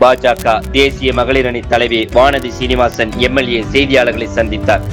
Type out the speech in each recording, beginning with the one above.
பாஜக தேசிய மகளிர் அணி தலைவி வானதி சீனிவாசன் எம்எல்ஏ செய்தியாளர்களை சந்தித்தார்.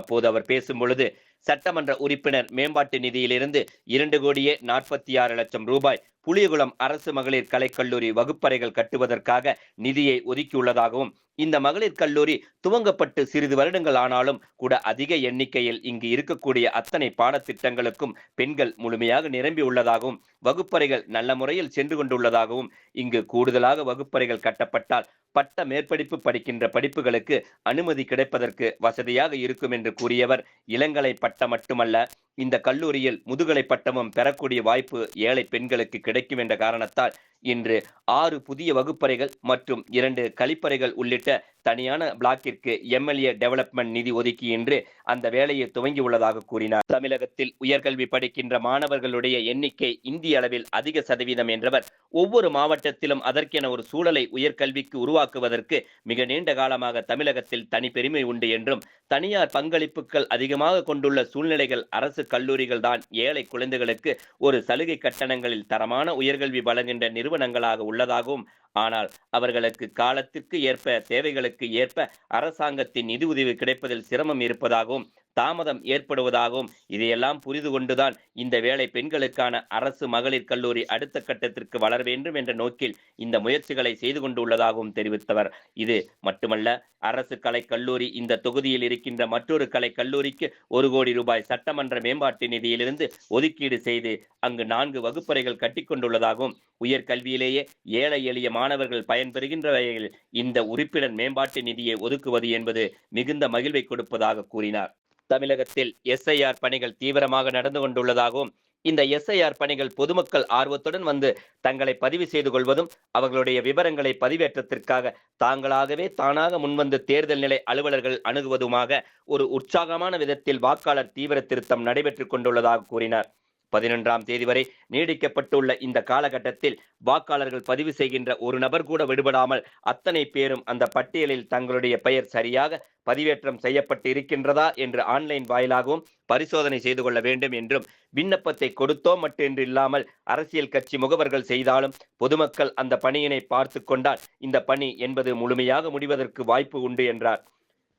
அப்போது அவர் பேசும் பொழுது சட்டமன்ற உறுப்பினர் மேம்பாட்டு நிதியிலிருந்து இரண்டு கோடியே நாற்பத்தி ஆறு லட்சம் ரூபாய் புலியகுளம் அரசு மகளிர் கலைக்கல்லூரி வகுப்பறைகள் கட்டுவதற்காக நிதியை ஒதுக்கியுள்ளதாகவும் இந்த மகளிர் கல்லூரி துவங்கப்பட்டு சிறிது வருடங்கள் ஆனாலும் கூட அதிக எண்ணிக்கையில் இங்கு இருக்கக்கூடிய அத்தனை பாடத்திட்டங்களுக்கும் பெண்கள் முழுமையாக நிரம்பி உள்ளதாகவும் வகுப்பறைகள் நல்ல முறையில் சென்று கொண்டுள்ளதாகவும் இங்கு கூடுதலாக வகுப்பறைகள் கட்டப்பட்டால் பட்ட மேற்படிப்பு படிக்கின்ற படிப்புகளுக்கு அனுமதி கிடைப்பதற்கு வசதியாக இருக்கும் என்று கூறியவர். இளங்கலை பட்டம் மட்டுமல்ல இந்த கல்லூரியில் முதுகலை பட்டமும் பெறக்கூடிய வாய்ப்பு ஏழை பெண்களுக்கு கிடைக்கும் என்ற காரணத்தால் இன்று ஆறு புதிய வகுப்பறைகள் மற்றும் இரண்டு கழிப்பறைகள் உள்ளிட்ட தனியான பிளாக்கிற்கு எம்எல்ஏ டெவலப்மெண்ட் நிதி ஒதுக்கி இன்று அந்த வேலையை துவங்கி உள்ளதாக கூறினார். தமிழகத்தில் உயர்கல்வி படிக்கின்ற மாணவர்களுடைய எண்ணிக்கை இந்திய தேசிய அளவில் அதிக சதவீதம் என்றவர். ஒவ்வொரு மாவட்டத்திலும் அதற்கென ஒரு சூழலை உயர்கல்விக்கு உருவாக்குவதற்கு மிக நீண்ட காலமாக தமிழகத்தில் தனி பெருமை உண்டு என்றும் தனியார் பங்களிப்புகள் அதிகமாக கொண்டுள்ள சூழ்நிலைகள் அரசு கல்லூரிகள் தான் ஏழை குழந்தைகளுக்கு ஒரு சலுகை கட்டணங்களில் தரமான உயர்கல்வி வழங்குகின்ற நிறுவனங்களாக உள்ளதாகவும் ஆனால் அவர்களுக்கு காலத்திற்கு ஏற்ப தேவைகளுக்கு ஏற்ப அரசாங்கத்தின் நிதி உதவி கிடைப்பதில் சிரமம் இருப்பதாகவும் தாமதம் ஏற்படுவதாகவும் இதையெல்லாம் புரிந்து கொண்டுதான் இந்த வேலை பெண்களுக்கான அரசு மகளிர் கல்லூரி அடுத்த கட்டத்திற்கு வளர வேண்டும் என்ற நோக்கில் இந்த முயற்சிகளை செய்து கொண்டுள்ளதாகவும் தெரிவித்தவர். இது மட்டுமல்ல அரசு கலை கல்லூரி இந்த தொகுதியில் இருக்கின்ற மற்றொரு கலை கல்லூரிக்கு ஒரு கோடி ரூபாய் சட்டமன்ற மேம்பாட்டு நிதியிலிருந்து ஒதுக்கீடு செய்து அங்கு நான்கு வகுப்பறைகள் கட்டிக்கொண்டுள்ளதாகவும் உயர்கல்வியிலேயே ஏழை எளிய மாணவர்கள் பயன்பெறுகின்ற வகையில் இந்த உறுப்பினர் மேம்பாட்டு நிதியை ஒதுக்குவது என்பது மிகுந்த மகிழ்வை கொடுப்பதாக கூறினார். தமிழகத்தில் எஸ்ஐஆர் பணிகள் தீவிரமாக நடந்து கொண்டுள்ளதாகவும் இந்த எஸ்ஐஆர் பணிகள் பொதுமக்கள் ஆர்வத்துடன் வந்து தங்களை பதிவு செய்து கொள்வதும் அவர்களுடைய விவரங்களை பதிவேற்றத்திற்காக தாங்களாகவே தானாக முன்வந்து தேர்தல் நிலை அலுவலர்கள் அணுகுவதுமாக ஒரு உற்சாகமான விதத்தில் வாக்காளர் தீவிர திருத்தம் நடைபெற்றுக் கொண்டுள்ளதாக கூறினார். பதினொன்றாம் தேதி வரை நீடிக்கப்பட்டுள்ள இந்த காலகட்டத்தில் வாக்காளர்கள் பதிவு செய்கின்ற ஒரு நபர் கூட விடுபடாமல் அத்தனை பேரும் அந்த பட்டியலில் தங்களுடைய பெயர் சரியாக பதிவேற்றம் செய்யப்பட்டு இருக்கின்றதா என்று ஆன்லைன் வாயிலாகவும் பரிசோதனை செய்து கொள்ள வேண்டும் என்றும் விண்ணப்பத்தை கொடுத்தோம் மட்டுமின்றி இல்லாமல் அரசியல் கட்சி முகவர்கள் செய்தாலும் பொதுமக்கள் அந்த பணியினை பார்த்து கொண்டால் இந்த பணி என்பது முழுமையாக முடிவதற்கு வாய்ப்பு உண்டு என்றார்.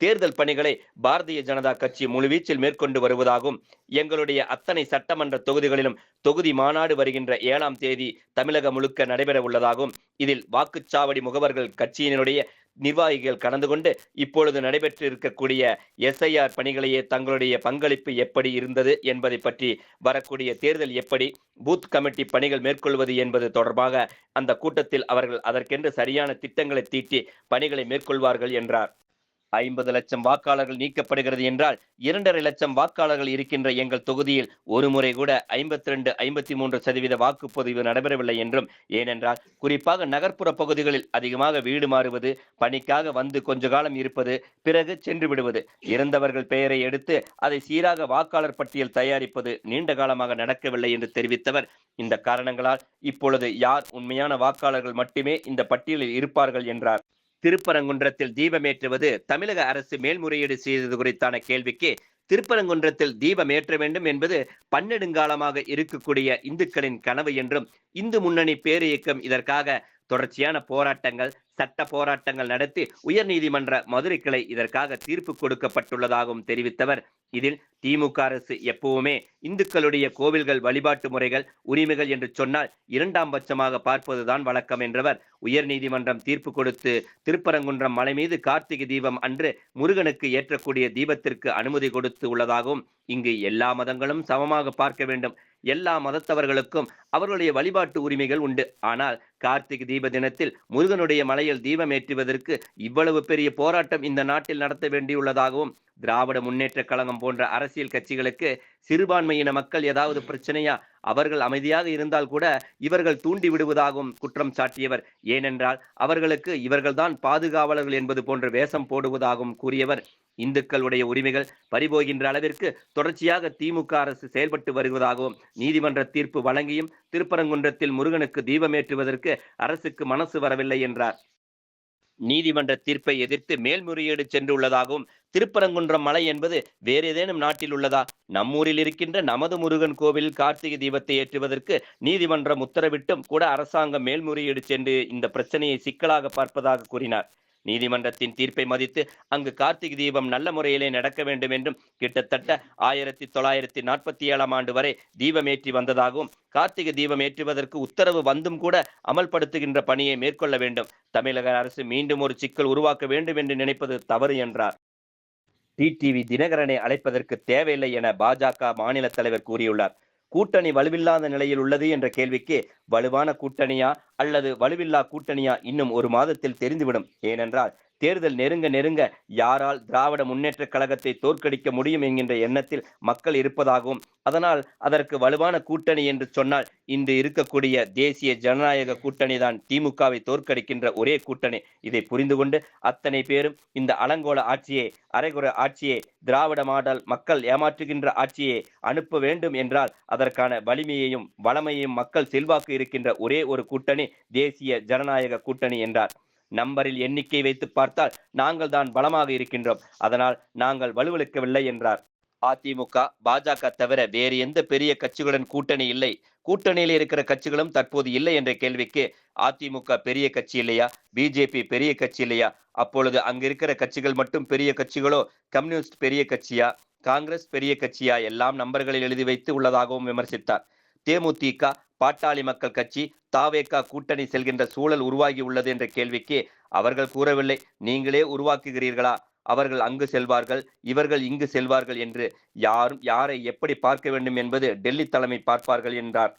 தேர்தல் பணிகளை பாரதிய ஜனதா கட்சி முழுவீச்சில் மேற்கொண்டு வருவதாகவும் எங்களுடைய அத்தனை சட்டமன்ற தொகுதிகளிலும் தொகுதி மாநாடு வருகின்ற ஏழாம் தேதி தமிழகம் முழுக்க நடைபெற உள்ளதாகவும் இதில் வாக்குச்சாவடி முகவர்கள் கட்சியினுடைய நிர்வாகிகள் கலந்து கொண்டு இப்பொழுது நடைபெற்று இருக்கக்கூடிய எஸ்ஐஆர் பணிகளையே தங்களுடைய பங்களிப்பு எப்படி இருந்தது என்பதை பற்றி வரக்கூடிய தேர்தல் எப்படி பூத் கமிட்டி பணிகள் மேற்கொள்வது என்பது தொடர்பாக அந்த கூட்டத்தில் அவர்கள் அதற்கென்று சரியான திட்டங்களை தீட்டி பணிகளை மேற்கொள்வார்கள் என்றார். ஐம்பது லட்சம் வாக்காளர்கள் நீக்கப்படுகிறது என்றால் இரண்டரை லட்சம் வாக்காளர்கள் இருக்கின்ற எங்கள் தொகுதியில் ஒரு முறை கூட ஐம்பத்தி ரெண்டு ஐம்பத்தி மூன்று சதவீத வாக்குப்பதிவு நடைபெறவில்லை என்றும் ஏனென்றால் குறிப்பாக நகர்ப்புற பகுதிகளில் அதிகமாக வீடு மாறுவது பணிக்காக வந்து கொஞ்ச காலம் இருப்பது பிறகு சென்று விடுவது இறந்தவர்கள் பெயரை எடுத்து அதை சீராக வாக்காளர் பட்டியல் தயாரிப்பது நீண்ட காலமாக நடக்கவில்லை என்று தெரிவித்தவர். இந்த காரணங்களால் இப்பொழுது யார் உண்மையான வாக்காளர்கள் மட்டுமே இந்த பட்டியலில் இருப்பார்கள் என்றார். திருப்பரங்குன்றத்தில் தீபமேற்றுவது தமிழக அரசு மேல்முறையீடு செய்தது குறித்தான கேள்விக்கு திருப்பரங்குன்றத்தில் தீபம் ஏற்ற வேண்டும் என்பது பன்னெடுங்காலமாக இருக்கக்கூடிய இந்துக்களின் கனவு என்றும் இந்து முன்னணி பேரியக்கம் இதற்காக தொடர்ச்சியான போராட்டங்கள் சட்ட போராட்டங்கள் நடத்தி உயர்நீதிமன்ற மதுரை கிளை இதற்காக தீர்ப்பு கொடுக்கப்பட்டுள்ளதாகவும் தெரிவித்தவர். இதில் திமுக அரசு எப்பவுமே இந்துக்களுடைய கோவில்கள் வழிபாட்டு முறைகள் உரிமைகள் என்று சொன்னால் இரண்டாம் பட்சமாக பார்ப்பதுதான் வழக்கம் என்றவர் உயர்நீதிமன்றம் தீர்ப்பு கொடுத்து திருப்பரங்குன்றம் மலை மீது கார்த்திகை தீபம் அன்று முருகனுக்கு ஏற்றக்கூடிய தீபத்திற்கு அனுமதி கொடுத்து உள்ளதாகவும் இங்கு எல்லா மதங்களும் சமமாக பார்க்க வேண்டும். எல்லா மதத்தவர்களுக்கும் அவர்களுடைய வழிபாட்டு உரிமைகள் உண்டு. ஆனால் கார்த்திகை தீப தினத்தில் முருகனுடைய மலையில் தீபம் ஏற்றுவதற்கு இவ்வளவு பெரிய போராட்டம் இந்த நாட்டில் நடத்த வேண்டியுள்ளதாகவும் திராவிட முன்னேற்ற கழகம் போன்ற அரசு அரசியல் கட்சிகளுக்கு சிறுபான்மையின மக்கள் ஏதாவது பிரச்சனையா அவர்கள் அமைதியாக இருந்தால் கூட இவர்கள் தூண்டி விடுவதாகவும் குற்றம் சாட்டியவர். ஏனென்றால் அவர்களுக்கு இவர்கள்தான் பாதுகாவலர்கள் என்பது போன்ற வேஷம் போடுவதாகவும் கூறியவர். இந்துக்களுடைய உரிமைகள் பறிபோகின்ற அளவிற்கு தொடர்ச்சியாக திமுக அரசு செயல்பட்டு வருவதாகவும் நீதிமன்ற தீர்ப்பு வழங்கியும் திருப்பரங்குன்றத்தில் முருகனுக்கு தீபமேற்றுவதற்கு அரசுக்கு மனசு வரவில்லை என்றார். நீதிமன்ற தீர்ப்பை எதிர்த்து மேல்முறையீடு சென்றுள்ளதாகவும் திருப்பரங்குன்றம் மலை என்பது வேறு ஏதேனும் நாட்டில் உள்ளதா? நம்மூரில் இருக்கின்ற நமது முருகன் கோவிலில் கார்த்திகை தீபத்தை ஏற்றுவதற்கு நீதிமன்றம் உத்தரவிட்டும் கூட அரசாங்கம் மேல்முறையீடு சென்று இந்த பிரச்சனையை சிக்கலாக பார்ப்பதாக கூறினார். நீதிமன்றத்தின் தீர்ப்பை மதித்து அங்கு கார்த்திகை தீபம் நல்ல முறையிலே நடக்க வேண்டும் என்றும் கிட்டத்தட்ட ஆயிரத்தி தொள்ளாயிரத்தி நாற்பத்தி ஏழாம் ஆண்டு வரை தீபம் ஏற்றி வந்ததாகவும் கார்த்திகை தீபம் ஏற்றுவதற்கு உத்தரவு வந்தும் கூட அமல்படுத்துகின்ற பணியை மேற்கொள்ள வேண்டும். தமிழக அரசு மீண்டும் ஒரு சிக்கல் உருவாக்க வேண்டும் என்று நினைப்பது தவறு என்றார். டிடிவி தினகரனை அழைப்பதற்கு தேவையில்லை என பாஜக மாநில தலைவர் கூறியுள்ளார். கூட்டணி வலுவில்லாத நிலையில் உள்ளது என்ற கேள்விக்கு வலுவான கூட்டணியா அல்லது வலுவில்லா கூட்டணியா இன்னும் ஒரு மாதத்தில் தெரிந்துவிடும். ஏனென்றால் தேர்தல் நெருங்க நெருங்க யாரால் திராவிட முன்னேற்ற கழகத்தை தோற்கடிக்க முடியும் என்கின்ற எண்ணத்தில் மக்கள் இருப்பதாகவும் அதனால் அதற்கு வலுவான கூட்டணி என்று சொன்னால் இன்று இருக்கக்கூடிய தேசிய ஜனநாயக கூட்டணி தான் திமுகவை தோற்கடிக்கின்ற ஒரே கூட்டணி. இதை புரிந்து கொண்டு அத்தனை பேரும் இந்த அலங்கோல ஆட்சியை அரைகுறை ஆட்சியை திராவிட மாடல் மக்கள் ஏமாற்றுகின்ற ஆட்சியை அனுப்ப வேண்டும் என்றால் அதற்கான வலிமையையும் வளமையையும் மக்கள் செல்வாக்கு இருக்கின்ற ஒரே ஒரு கூட்டணி தேசிய ஜனநாயக கூட்டணி என்றார். நம்பரில் எண்ணிக்கை வைத்து பார்த்தால் நாங்கள் தான் பலமாக இருக்கின்றோம். அதனால் நாங்கள் வலுவிழக்கவில்லை என்றார். அதிமுக பாஜக தவிர வேறு எந்த பெரிய கட்சிகளுடன் கூட்டணி இல்லை. கூட்டணியில் இருக்கிற கட்சிகளும் தற்போது இல்லை என்ற கேள்விக்கு அதிமுக பெரிய கட்சி இல்லையா? பிஜேபி பெரிய கட்சி இல்லையா? அப்பொழுது அங்க இருக்கிற கட்சிகள் மட்டும் பெரிய கட்சிகளோ கம்யூனிஸ்ட் பெரிய கட்சியா? காங்கிரஸ் பெரிய கட்சியா? எல்லாம் நம்பர்களில் எழுதி வைத்து உள்ளதாகவும் விமர்சித்தார். தேமுதிக பாட்டாளி மக்கள் கட்சி தாவேகா கூட்டணி செல்கின்ற சூழல் உருவாகி உள்ளது என்ற கேள்விக்கு அவர்கள் கூறவில்லை. நீங்களே உருவாக்குகிறீர்களா? அவர்கள் அங்கு செல்வார்கள் இவர்கள் இங்கு செல்வார்கள் என்று யாரும் யாரை எப்படி பார்க்க வேண்டும் என்பது டெல்லி தலைமை பார்ப்பார்கள் என்றார்.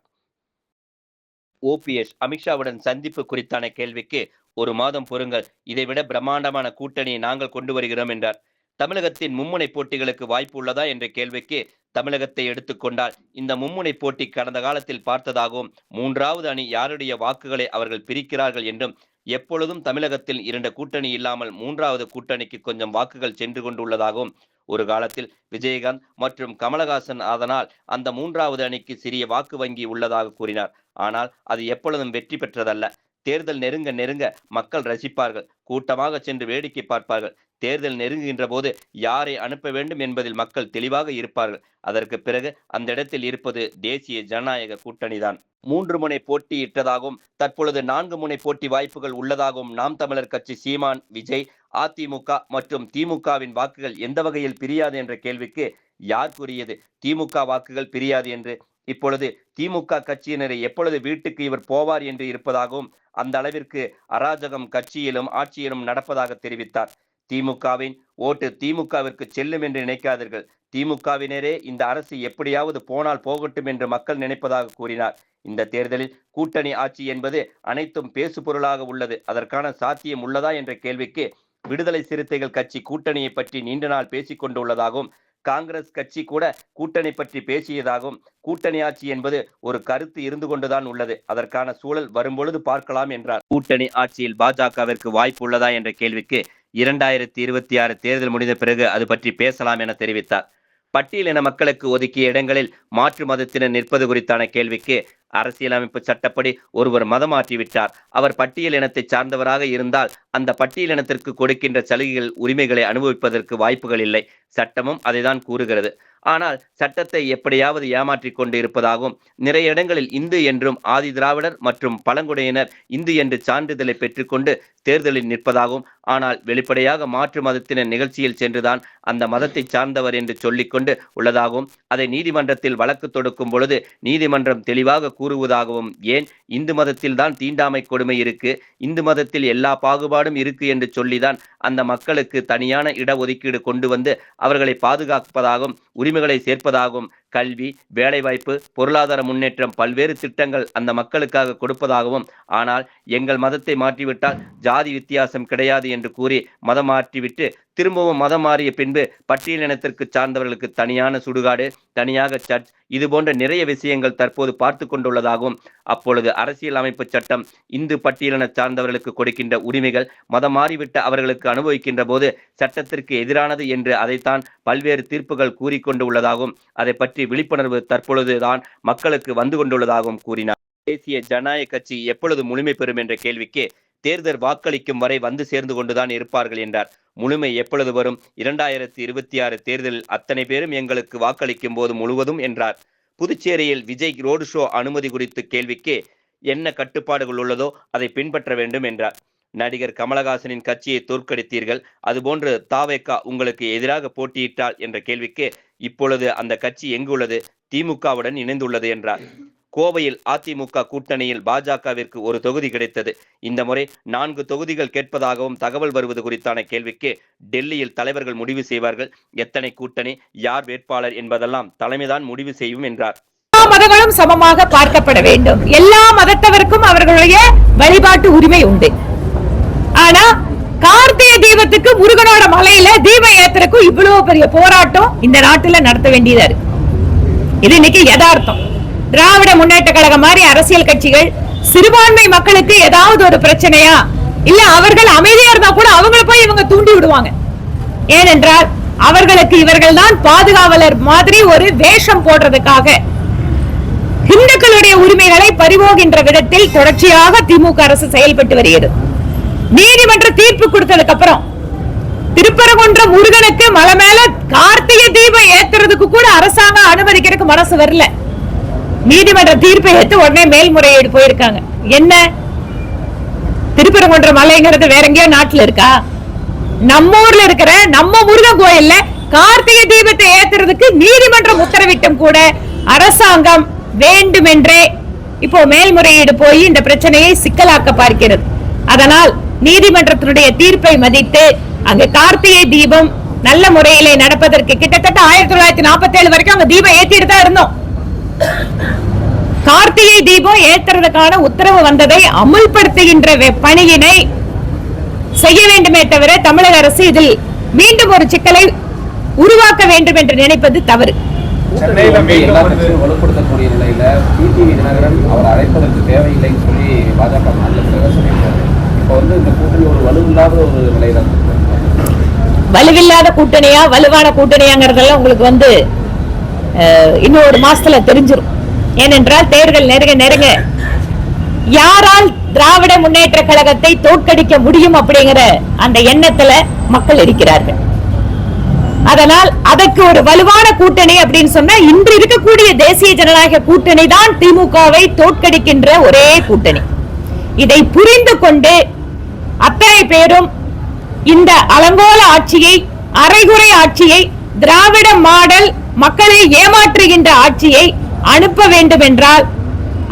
ஓபிஎஸ் அமித்ஷாவுடன் சந்திப்பு குறித்தான கேள்விக்கு ஒரு மாதம் பொறுங்கள். இதைவிட பிரம்மாண்டமான கூட்டணியை நாங்கள் கொண்டு வருகிறோம் என்றார். தமிழகத்தின் மும்முனை போட்டிகளுக்கு வாய்ப்பு உள்ளதா என்ற கேள்விக்கு தமிழகத்தை எடுத்துக்கொண்டால் இந்த மும்முனை போட்டி கடந்த காலத்தில் பார்த்ததாகவும் மூன்றாவது அணி யாருடைய வாக்குகளை அவர்கள் பிரிக்கிறார்கள் என்றும் எப்பொழுதும் தமிழகத்தில் இரண்டு கூட்டணி இல்லாமல் மூன்றாவது கூட்டணிக்கு கொஞ்சம் வாக்குகள் சென்று கொண்டுள்ளதாகவும் ஒரு காலத்தில் விஜயகாந்த் மற்றும் கமலஹாசன் அதனால் அந்த மூன்றாவது அணிக்கு சிறிய வாக்கு வங்கி உள்ளதாக கூறினார். ஆனால் அது எப்பொழுதும் வெற்றி பெற்றதல்ல. தேர்தல் நெருங்க நெருங்க மக்கள் ரசிப்பார்கள். கூட்டமாக சென்று வேடிக்கை பார்ப்பார்கள். தேர்தல் நெருங்குகின்ற போது யாரை அனுப்ப வேண்டும் என்பதில் மக்கள் தெளிவாக இருப்பார்கள். அதற்கு பிறகு அந்த இடத்தில் இருப்பது தேசிய ஜனநாயக கூட்டணிதான். மூன்று முனை போட்டியிட்டதாகவும் தற்பொழுது நான்கு முனை போட்டி வாய்ப்புகள் உள்ளதாகவும் நாம் தமிழர் கட்சி சீமான் விஜய் அதிமுக மற்றும் திமுகவின் வாக்குகள் எந்த வகையில் பிரியாது என்ற கேள்விக்கு யார் கூறியது? திமுக வாக்குகள் பிரியாது என்று. இப்பொழுது திமுக கட்சியினரை எப்பொழுது வீட்டுக்கு இவர் போவார் என்று இருப்பதாகவும் அந்த அளவிற்கு அராஜகம் கட்சியிலும் ஆட்சியிலும் நடப்பதாக தெரிவித்தார். திமுகவின் ஓட்டு திமுகவிற்கு செல்லும் என்று நினைக்காதீர்கள். திமுகவினரே இந்த அரசு எப்படியாவது போனால் போகட்டும் என்று மக்கள் நினைப்பதாக கூறினார். இந்த தேர்தலில் கூட்டணி ஆட்சி என்பது அனைத்தும் பேசு பொருளாக உள்ளது. அதற்கான சாத்தியம் உள்ளதா என்ற கேள்விக்கு விடுதலை சிறுத்தைகள் கட்சி கூட்டணியை பற்றி நீண்ட நாள் பேசிக் கொண்டுள்ளதாகவும் காங்கிரஸ் கட்சி கூட கூட்டணி பற்றி பேசியதாகவும் கூட்டணி ஆட்சி என்பது ஒரு கருத்து இருந்து கொண்டுதான் உள்ளது. அதற்கான சூழல் வரும்பொழுது பார்க்கலாம் என்றார். கூட்டணி ஆட்சியில் பாஜகவிற்கு வாய்ப்பு உள்ளதா என்ற கேள்விக்கு இரண்டாயிரத்தி இருபத்தி ஆறு தேர்தல் முடிந்த பிறகு அது பற்றி பேசலாம் என தெரிவித்தார். பட்டியலின மக்களுக்கு ஒதுக்கிய இடங்களில் மாற்று மதத்தினர் நிற்பது குறித்தான கேள்விக்கு அரசியலமைப்பு சட்டப்படி ஒருவர் மதம் மாற்றிவிட்டார். அவர் பட்டியல் இனத்தை சார்ந்தவராக இருந்தால் அந்த பட்டியலினத்திற்கு கொடுக்கின்ற சலுகைகள் உரிமைகளை அனுபவிப்பதற்கு வாய்ப்புகள் இல்லை. சட்டமும் அதைதான் கூறுகிறது. ஆனால் சட்டத்தை எப்படியாவது ஏமாற்றிக் கொண்டு இருப்பதாகவும் நிறைய இடங்களில் இந்து என்றும் ஆதி திராவிடர் மற்றும் பழங்குடியினர் இந்து என்று சான்றிதழை பெற்றுக்கொண்டு தேர்தலில் நிற்பதாகவும் ஆனால் வெளிப்படையாக மாற்று மதத்தினர் நிகழ்ச்சியில் சென்றுதான் அந்த மதத்தை சார்ந்தவர் என்று சொல்லிக்கொண்டு உள்ளதாகவும் அதை நீதிமன்றத்தில் வழக்கு தொடுக்கும் பொழுது நீதிமன்றம் தெளிவாக கூறுவதாகவும் ஏன் இந்து மதத்தில் தான் தீண்டாமை கொடுமை இருக்கு? இந்து மதத்தில் எல்லா பாகுபாடும் இருக்கு என்று சொல்லிதான் அந்த மக்களுக்கு தனியான இடஒதுக்கீடு கொண்டு வந்து அவர்களை பாதுகாப்பதாகவும் உரிமைகளை சேர்ப்பதாகவும் கல்வி வேலைவாய்ப்பு பொருளாதார முன்னேற்றம் பல்வேறு திட்டங்கள் அந்த மக்களுக்காக கொடுப்பதாகவும் ஆனால் எங்கள் மதத்தை மாற்றிவிட்டால் ஜாதி வித்தியாசம் கிடையாது என்று கூறி மதம் மாற்றிவிட்டு திரும்பவும் மதம் மாறிய பின்பு பட்டியலினத்திற்கு சார்ந்தவர்களுக்கு தனியான சுடுகாடு தனியாக சர்ச் இது போன்ற நிறைய விஷயங்கள் தற்போது பார்த்து கொண்டுள்ளதாகவும் அப்பொழுது அரசியல் அமைப்பு சட்டம் இந்து பட்டியலின சார்ந்தவர்களுக்கு கொடுக்கின்ற உரிமைகள் மதம் மாறிவிட்ட அவர்களுக்கு அனுபவிக்கின்ற போது சட்டத்திற்கு எதிரானது என்று அதைத்தான் பல்வேறு தீர்ப்புகள் கூறிக்கொண்டு உள்ளதாகவும் அதை பற்றி பற்றி விழிப்புணர்வு தற்பொழுதுதான் மக்களுக்கு வந்து கொண்டுள்ளதாகவும் கூறினார். தேசிய ஜனநாயக கட்சி எப்பொழுது முழுமை பெறும் என்ற கேள்விக்கு தேர்தல் வாக்களிக்கும் வரை வந்து சேர்ந்து கொண்டுதான் இருப்பார்கள் என்றார். முழுமை எப்பொழுது வரும்? இரண்டாயிரத்தி இருபத்தி ஆறு தேர்தலில் அத்தனை பேரும் எங்களுக்கு வாக்களிக்கும் போது முழுவதும் என்றார். புதுச்சேரியில் விஜய் ரோடு ஷோ அனுமதி குறித்து கேள்விக்கு என்ன கட்டுப்பாடுகள் உள்ளதோ அதை பின்பற்ற வேண்டும் என்றார். நடிகர் கமலஹாசனின் கட்சியை தோற்கடித்தீர்கள். அதுபோன்று தாவேக்கா உங்களுக்கு எதிராக போட்டியிட்டால் என்ற கேள்விக்கு இப்பொழுது அந்த கட்சி எங்குள்ளது திமுகவுடன் இணைந்துள்ளது என்றார். கோவையில் அதிமுக கூட்டணியில் பாஜகவிற்கு ஒரு தொகுதி கிடைத்தது. இந்த முறை நான்கு தொகுதிகள் கேட்பதாகவும் தகவல் வருவது குறித்தான கேள்விக்கு டெல்லியில் தலைவர்கள் முடிவு செய்வார்கள். எத்தனை கூட்டணி யார் வேட்பாளர் என்பதெல்லாம் தலைமைதான் முடிவு செய்யும் என்றார். எல்லா மதங்களும் சமமாக பார்க்கப்பட வேண்டும். எல்லா மதத்தவருக்கும் அவர்களுடைய வழிபாட்டு உரிமை உண்டு. ஆனா கார்த்திகை தீபத்துக்கு முருகனோட மலையில தீபம் ஏத்துறதுக்கும் இவ்வளவு பெரிய போராட்டம் இந்த நாட்டுல நடத்த வேண்டியதா இருக்கு. இது இன்னைக்கு யதார்த்தம். திராவிட முன்னேற்ற கழகம் மாதிரி அரசியல் கட்சிகள் சிறுபான்மை மக்களுக்கு ஏதாவது ஒரு பிரச்சனையா இல்ல அவர்கள் அமைதியா இருந்தா கூட அவங்கள போய் இவங்க தூண்டி விடுவாங்க. ஏனென்றால் அவர்களுக்கு இவர்கள் தான் பாதுகாவலர் மாதிரி ஒரு வேஷம் போடுறதுக்காக இந்துக்களுடைய உரிமைகளை பறிபோகின்ற விதத்தில் தொடர்ச்சியாக திமுக அரசு செயல்பட்டு வருகிறது. நீதிமன்ற தீர்ப்பு கொடுத்ததுக்கு அப்புறம் திருப்பரங்குன்ற முருகனுக்கு மலை மேல கார்த்திகை தீபம் ஏத்துறதுக்கு கூட அரசாங்கம் அனுமதிக்கிறதுக்கு மனசு வரல. நீதிமன்ற தீர்ப்பை ஏத்து உடனே மேல்முறையீடு போயிருக்காங்க. என்ன? திருப்பரங்குன்ற மலைங்கிறது வேற எங்கேயோ நாட்டுல இருக்கா? நம்ம ஊர்ல இருக்கிற நம்ம முருகன் கோயில்ல கார்த்திகை தீபத்தை ஏத்துறதுக்கு நீதிமன்றம் உத்தரவிட்டும் கூட அரசாங்கம் வேண்டுமென்றே இப்போ மேல்முறையீடு போய் இந்த பிரச்சனையை சிக்கலாக்க பார்க்கிறது. அதனால் நீதிமன்றத்தினுடைய தீர்ப்பை மதித்து அங்கு கார்த்திகை தீபம் நல்ல முறையிலே நடப்பதற்கு கிட்டத்தட்ட ஆயிரத்தி தொள்ளாயிரத்தி நாற்பத்தி ஏழு வரைக்கும் அங்க தீபம் ஏத்திட்டு தான் இருந்தோம். கார்த்திகை தீபம் ஏத்துறதுக்கான உத்தரவு வந்ததை அமுல்படுத்துகின்ற வெ- பணியினை செய்ய வேண்டுமே தவிர தமிழக அரசு இதில் மீண்டும் ஒரு சிக்கலை உருவாக்க வேண்டும் என்று நினைப்பது தவறு. வலுப்படுத்தக்கூடிய நிலையில தினகரன் அவர் அழைப்பதற்கு தேவையில்லைன்னு சொல்லி பாஜக மாநில இப்போ வந்து இந்த கூட்டணி ஒரு வலுவில்லாத ஒரு நிலையில வலுவில்லாத கூட்டணியா வலுவான கூட்டணியாங்கிறதெல்லாம் உங்களுக்கு வந்து அஹ், இன்னும் ஒரு மாசத்துல தெரிஞ்சிரும். ஏனென்றால் தேர்தல் நெருங்க நெருங்க யாரால் திராவிட முன்னேற்ற கழகத்தை தோற்கடிக்க முடியும் அப்படிங்கிற அந்த எண்ணத்துல மக்கள் இருக்கிறார்கள். அதனால் அதற்கு ஒரு வலுவான கூட்டணி அப்படின்னு சொன்னா இன்று இருக்கக்கூடிய தேசிய ஜனநாயக கூட்டணி தான் திமுகவை தோற்கடிக்கின்ற ஒரே கூட்டணி. இதை புரிந்து கொண்டு அத்தனை பேரும் இந்த அலங்கோல ஆட்சியை அரைகுறை ஆட்சியை திராவிட மாடல் மக்களை ஏமாற்றுகின்ற ஆட்சியை அனுப்ப வேண்டும் என்றால்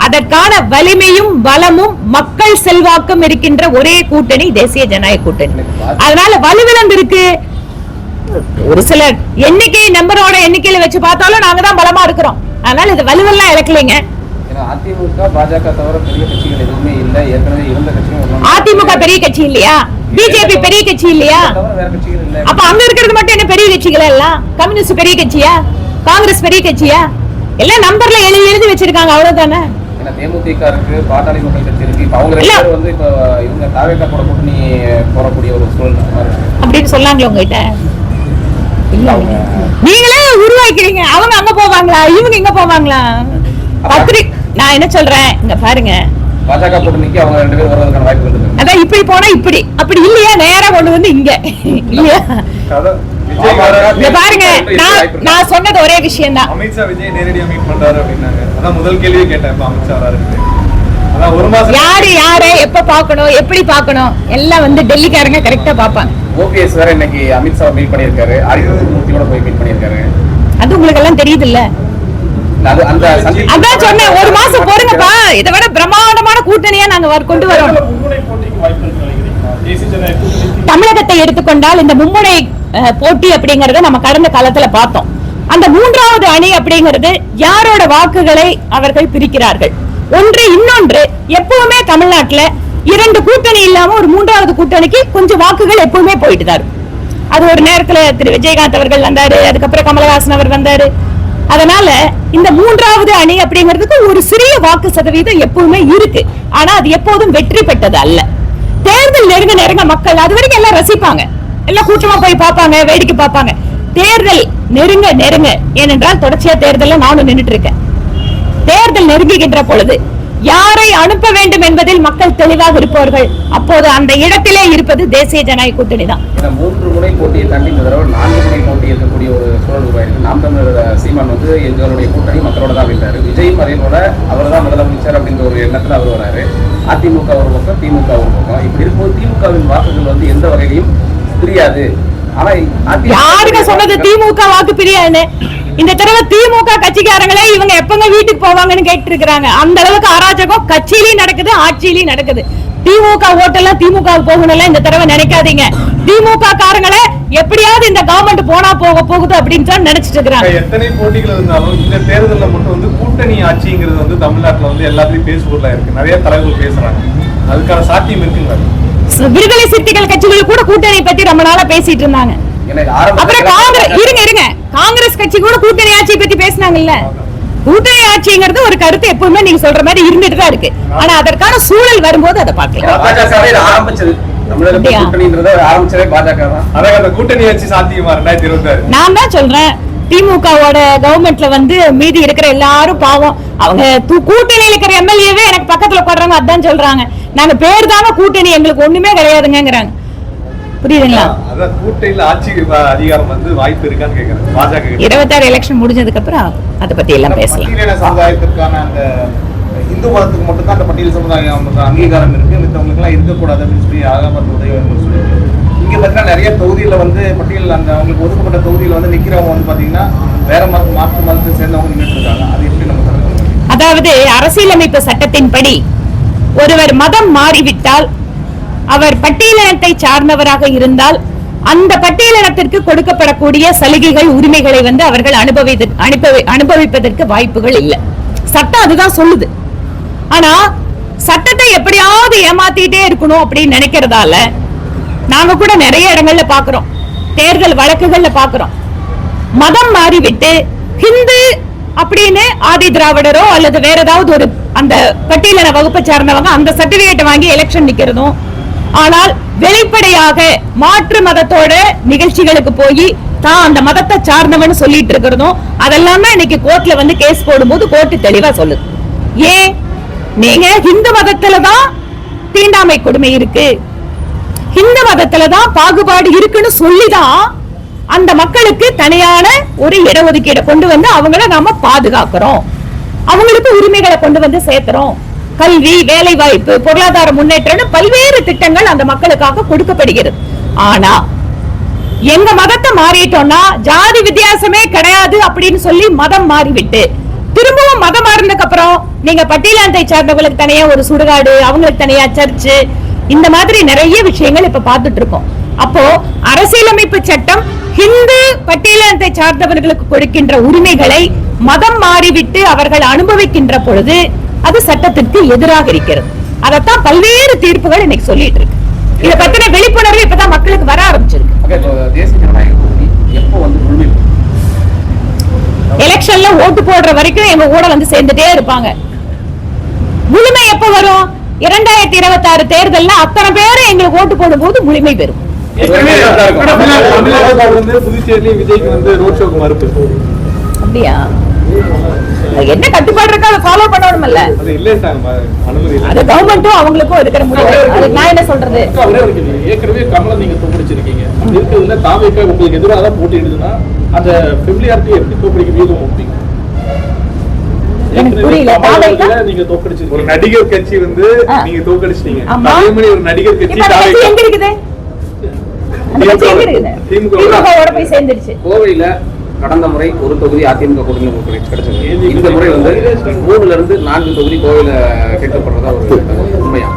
அதற்கான வலிமையும் பலமும் மக்கள் செல்வாக்கும் இருக்கின்ற ஒரே கூட்டணி தேசிய ஜனநாயக கூட்டணி. அதனால வலுவிழந்து இருக்கு ஒரு சில எண்ணிக்கை நம்பரோட எண்ணிக்கையில வச்சு பார்த்தாலும் நாங்க தான் பலமா இருக்கிறோம். அதனால இது வலுவெல்லாம் இழக்கலைங்க. அதிமுக பாஜக தவிர பெரிய கட்சிகள் எதுவுமே இல்லை. ஏற்கனவே இருந்த இல்லை. அதிமுக பெரிய கட்சி இல்லையா? பிஜேபி பெரிய கட்சி இல்லையா? கட்சிகள் அப்ப அங்க இருக்கிறது மட்டும் என்ன பெரிய கட்சிகளா எல்லாம் கம்யூனிஸ்ட் பெரிய கட்சியா? காங்கிரஸ் பெரிய கட்சியா? எல்லாம் நம்பர்ல எழுதி எழுதி வச்சிருக்காங்க அவ்வளவுதானே? ஏன்னா தேமுதிக இருக்கு பாட்டாளி மக்கள் கட்சி இருக்கு. இப்போ அவங்க ரெண்டு இல்ல. பேரும் வந்து இப்போ இவங்க தாவேக்கா கூட கூட்டணி போறக்கூடிய ஒரு சூழல். அப்படின்னு சொல்லாங்களே உங்ககிட்ட? நீங்களே உருவாக்கிறீங்க. அவங்க அங்க போவாங்களா? இவங்க இங்க போவாங்களா? பத்திரி நான் என்ன சொல்றேன்? இங்க பாருங்க. பாஜக கூட்டணிக்கு அவங்க ரெண்டு பேரும் வருவதற்கான வாய்ப்புகள் இருக்கு. அதான் இப்படி போனா இப்படி. அப்படி இல்லையா? நேரா கொண்டு வந்து இங்க. இல்லையா? பாருங்க. நான் நான் சொன்னது ஒரே விஷயம் தான். அமித்ஷா விஜய் நேரடியா மீட் பண்றாரு அப்படின்னாங்க. அதான் முதல் கேள்வியே கேட்டேன். இப்ப அமித்ஷா வராரு அதான் ஒரு மாசம் யாரு யார எப்ப பார்க்கணும் எப்படி பார்க்கணும்? எல்லாம் வந்து டெல்லிக்காரங்க கரெக்டா பார்ப்பாங்க. ஓபிஎஸ் வேற இன்னைக்கு அமித்ஷா மீட் பண்ணியிருக்காரு. ஆதித்ய மூர்த்தியோட போய் மீட் பண்ணியிருக்காரு. அது உங்களுக்கு எல்லாம் தெரியுது இல்ல அதான் சொன்னேன் ஒரு மாசம் பொறுங்கப்பா இதை விட பிரம்மாண்டமான கூட்டணியா நாங்க கொண்டு வரோம். தமிழகத்தை எடுத்துக்கொண்டால் இந்த மும்முனை போட்டி அப்படிங்கறத நம்ம கடந்த காலத்துல பார்த்தோம். அந்த மூன்றாவது அணி அப்படிங்கிறது யாரோட வாக்குகளை அவர்கள் பிரிக்கிறார்கள்? ஒன்று இன்னொன்று எப்பவுமே தமிழ்நாட்டுல இரண்டு கூட்டணி இல்லாம ஒரு மூன்றாவது கூட்டணிக்கு கொஞ்சம் வாக்குகள் எப்பவுமே போயிட்டு தான். அது ஒரு நேரத்துல திரு விஜயகாந்த் அவர்கள் வந்தாரு அதுக்கப்புறம் கமலஹாசன் அவர் வந்தாரு. அதனால இந்த மூன்றாவது அணி அப்படிங்கிறதுக்கு ஒரு சிறிய வாக்கு சதவீதம் எப்பவுமே இருக்கு. ஆனா அது எப்போதும் வெற்றி பெற்றது அல்ல. தேர்தல் நெருங்க நெருங்க மக்கள் அது வரைக்கும் எல்லாம் ரசிப்பாங்க. எல்லாம் கூட்டமா போய் பார்ப்பாங்க வேடிக்கை பார்ப்பாங்க. தேர்தல் நெருங்க நெருங்க. ஏனென்றால் தொடர்ச்சியா தேர்தல்ல நானும் நின்றுட்டு இருக்கேன். தேர்தல் நெருங்குகின்ற பொழுது யாரை அனுப்ப வேண்டும் என்பதில் மக்கள் தெளிவாக இருப்பவர்கள். அப்போது அந்த இடத்திலே இருப்பது தேசிய ஜனநாயக கூட்டணி தான். இந்த மூன்று முறை போட்டியை தாண்டி தடவை நான்கு முறை போட்டி இருக்கக்கூடிய ஒரு சூழல் உருவாயிருக்கு. நாம் தமிழர் சீமான் வந்து எங்களுடைய கூட்டணி மக்களோட தான் அப்படின்றாரு விஜயும் அதேபோல அவர் தான் முதலமைச்சர் அப்படின்ற ஒரு எண்ணத்துல அவர் வராரு. அதிமுக ஒரு பக்கம் திமுக ஒரு பக்கம். இப்படி இருக்கும்போது திமுகவின் வாக்குகள் வந்து எந்த வகையிலையும் தெரியாது ஆனா யாருங்க சொன்னது திமுக வாக்கு பிரியாதுன்னு? இந்த தடவை திமுக கட்சிக்காரங்களே இவங்க எப்பங்க வீட்டுக்கு போவாங்கன்னு கேட்டு இருக்காங்க அந்த அளவுக்கு அராஜகம் கட்சியிலயும் நடக்குது ஆட்சியிலயும் நடக்குது. திமுக ஓட்டெல்லாம் திமுக போகணும்ல இந்த தடவை நினைக்காதீங்க. திமுக காரங்களே எப்படியாவது இந்த கவர்மெண்ட் போனா போக போகுது அப்படின்னு நினைச்சிட்டு இருக்கிறாங்க. எத்தனை போட்டிகள் இருந்தாலும் இந்த தேர்தல்ல மட்டும் வந்து கூட்டணி ஆட்சிங்கிறது வந்து தமிழ்நாட்டுல வந்து எல்லாத்துலயும் பேசுபொருளா இருக்கு. நிறைய தலைவர்கள் பேசுறாங்க. அதுக்கான சாத்தியம் இருக்குங்களா? விடுதலை சிறுத்தைகள் கட்சிகள் கூட கூட்டணி பத்தி ரொம்ப நாளா பேசிட்டு இருந்தாங்க. அப்புறம் காங்கிரஸ் இருங்க இருங்க. காங்கிரஸ் கட்சி கூட கூட்டணி ஆட்சியை பத்தி பேசினாங்கல்ல? கூட்டணி ஆட்சிங்கிறது ஒரு கருத்து எப்பவுமே நீங்க சொல்ற மாதிரி இருந்துட்டு தான் இருக்கு. ஆனா அதற்கான சூழல் வரும்போது அதை பார்க்கலாம். நான் தான் சொல்றேன். திமுகவோட கவர்மெண்ட்ல வந்து மீதி இருக்கிற எல்லாரும் பாவம். அவங்க கூட்டணியில இருக்கிற எம்எல்ஏவே எனக்கு பக்கத்துல போடுறாங்க அதான் சொல்றாங்க. நாங்க பேர் தாங்க கூட்டணி எங்களுக்கு ஒண்ணுமே கிடையாதுங்கிறாங்க புரியுதுங்களா? அதான் கூட்டணியில ஆட்சி அதிகாரம் வந்து வாய்ப்பு இருக்கான்னு கேக்குறேன். பாஜக. இருபத்தாறு எலெக்ஷன் முடிஞ்சதுக்கு அப்புறம் அதை பத்தி எல்லாம் பேசலாம். சமுதாயத்திற்கான அந்த இந்து மதத்துக்கு மட்டும்தான் அந்த பட்டியல் சமுதாயம் அங்கீகாரம் இருக்கு. மித்தவங்களுக்கு எல்லாம் இருக்கக்கூடாது அப்படின்னு சொல்லி அகமது உதயவர்கள் சொல்லியிருக்கு இங்க பார்த்தீங்கன்னா நிறைய தொகுதியில வந்து பட்டியல் அந்த அவங்களுக்கு ஒதுக்கப்பட்ட தொகுதியில வந்து நிக்கிறவங்க வந்து பாத்தீங்கன்னா வேற மத மாற்று மதத்தை சேர்ந்தவங்க நின்றுட்டு இருக்காங்க. அது எப்படி நம்ம அதாவது அரசியலமைப்பு சட்டத்தின்படி ஒருவர் மதம் மாறிவிட்டால் அவர் பட்டியலினத்தை சார்ந்தவராக இருந்தால் அந்த பட்டியலினத்திற்கு கொடுக்கப்படக்கூடிய சலுகைகள் உரிமைகளை வந்து அவர்கள் அனுபவித்து அனுபவி அனுபவிப்பதற்கு வாய்ப்புகள் இல்லை. சட்டம் அதுதான் சொல்லுது. ஆனா சட்டத்தை எப்படியாவது ஏமாத்திட்டே இருக்கணும் அப்படின்னு நினைக்கிறதால நாங்க கூட நிறைய இடங்கள்ல பாக்குறோம். தேர்தல் வழக்குகள்ல பாக்குறோம். மதம் மாறிவிட்டு ஹிந்து அப்படின்னு ஆதி திராவிடரோ அல்லது வேற ஏதாவது ஒரு அந்த பட்டியலின வகுப்பை சார்ந்தவங்க அந்த சர்டிபிகேட்டை வாங்கி எலெக்ஷன் நிக்கிறதும் ஆனால் வெளிப்படையாக மாற்று மதத்தோட நிகழ்ச்சிகளுக்கு போய் தான் அந்த மதத்தை சார்ந்தவன்னு சொல்லிட்டு இருக்கிறதும் அதெல்லாம் இன்னைக்கு கோர்ட்ல வந்து கேஸ் போடும்போது கோர்ட் தெளிவா சொல்லுது. ஏன் நீங்க ஹிந்து மதத்துல தான் தீண்டாமை கொடுமை இருக்கு. ஹிந்து மதத்துல தான் பாகுபாடு இருக்குன்னு சொல்லிதான் அந்த மக்களுக்கு தனியான ஒரு இடஒதுக்கீடை கொண்டு வந்து அவங்கள நாம பாதுகாக்கிறோம். அவங்களுக்கு உரிமைகளை கொண்டு வந்து சேர்க்கிறோம். கல்வி வேலை வாய்ப்பு பொருளாதார முன்னேற்றம்னு பல்வேறு திட்டங்கள் அந்த மக்களுக்காக கொடுக்கப்படுகிறது. ஆனா எங்க மதத்தை மாறிட்டோம்னா ஜாதி வித்தியாசமே கிடையாது அப்படின்னு சொல்லி மதம் மாறிவிட்டு திரும்பவும் மதம் மாறினதுக்கு அப்புறம் நீங்க பட்டியலாந்தை சார்ந்தவங்களுக்கு தனியா ஒரு சுடுகாடு அவங்களுக்கு தனியா சர்ச்சு இந்த மாதிரி நிறைய விஷயங்கள் இப்ப பார்த்துட்டு இருக்கோம் அப்போ அரசியலமைப்பு சட்டம் ஹிந்து பட்டியலத்தை சார்ந்தவர்களுக்கு கொடுக்கின்ற உரிமைகளை மதம் மாறிவிட்டு அவர்கள் அனுபவிக்கின்ற பொழுது அது சட்டத்திற்கு எதிராக இருக்கிறது. அதைத்தான் பல்வேறு தீர்ப்புகள் இன்னைக்கு சொல்லிட்டு இருக்கு. இதை பத்தின விழிப்புணர்வு இப்பதான் மக்களுக்கு வர ஆரம்பிச்சிருக்கு? எலெக்ஷன்ல ஓட்டு போடுற வரைக்கும் எங்க கூட வந்து சேர்ந்துட்டே இருப்பாங்க. முழுமை எப்ப வரும்? இரண்டாயிரத்தி இருபத்தி ஆறு தேர்தல்ல அத்தனை பேரும் எங்களுக்கு ஓட்டு போடும்போது முழுமை பெறும். அப்படியா? என்ன கட்டுப்பாடு இருக்கோ அதை ஃபாலோ பண்ணணும்ல. அது இல்லைன்ட்டாங்க அனுமதி இல்லை. அது கவர்மெண்ட்டும் அவங்களுக்கும் இருக்கிற முடிவு அதுக்கு நான் என்ன சொல்றது. ஏற்கனவே கமலை நீங்க தோக்கடிச்சிருக்கீங்க இருக்கிறதுல தாவேக்கா உங்களுக்கு எதிராக தான் போட்டியிடுதுன்னா அந்த ஃபெமிலியாரிட்டி எப்படி தோக்கடிக்க வீதம் நீங்க ஒரு நடிகர் கட்சி வந்து. நீங்க. அதே மாதிரி ஒரு நடிகர் கட்சி திமுக போய் சேர்ந்துருச்சு கோவையில கடந்த முறை ஒரு தொகுதி அதிமுக கூட்டணி கிடைச்சது. இந்த முறை வந்து மூணுல இருந்து நான்கு தொகுதி கோவையில கேட்கப்படுறதா ஒரு. உண்மையா?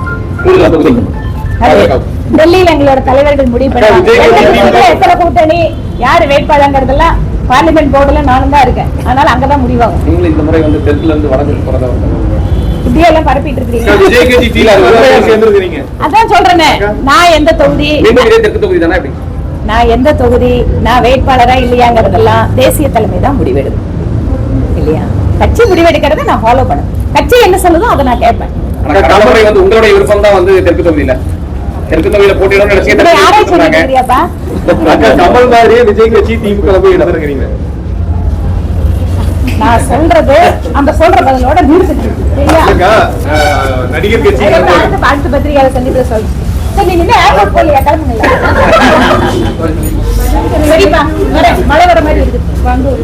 கூடுதல் தொகுதி. டெல்லியில எங்களோட தலைவர்கள் முடிவு பண்ணாங்க எத்தனை கூட்டணி யாரு வேட்பாளங்கிறதெல்லாம் பார்லிமெண்ட் போர்டுல நானும் தான் இருக்கேன். அதனால அங்கதான் முடிவாகும். நீங்களும் இந்த முறை வந்து தெற்குல இருந்து வடக்கு போறதா இப்படியே எல்லாம் பரப்பிட்டு இருக்கீங்க அதான் சொல்றேனே. நான் எந்த தொகுதி? தெற்கு தொகுதி தானே நான் எந்த தொகுதி நான் வேட்பாளரா இல்லையாங்கிறதெல்லாம் தேசிய தலைமை தான் முடிவெடுக்கும். இல்லையா? கட்சி முடிவெடுக்கிறத நான் ஃபாலோ பண்ணேன் கட்சி என்ன சொல்லுதோ அதை நான் கேட்பேன். உங்களுடைய விருப்பம் தான் வந்து தெற்கு தொகுதியில. தெற்கு தொகுதியில போட்டியிடணும்னு கமல் விஜய் கட்சி திமுக போய் எடுத்துருக்கீங்க நான் சொல்றது அந்த சொல்ற பதிலோட அஹ், நடிகர் கட்சி அடுத்த அடுத்த பத்திரிகையாளர் சந்திப்புல சொல்றேன். சரிப்பா வரேன். மழை வர மாதிரி இருக்கு. வாங்க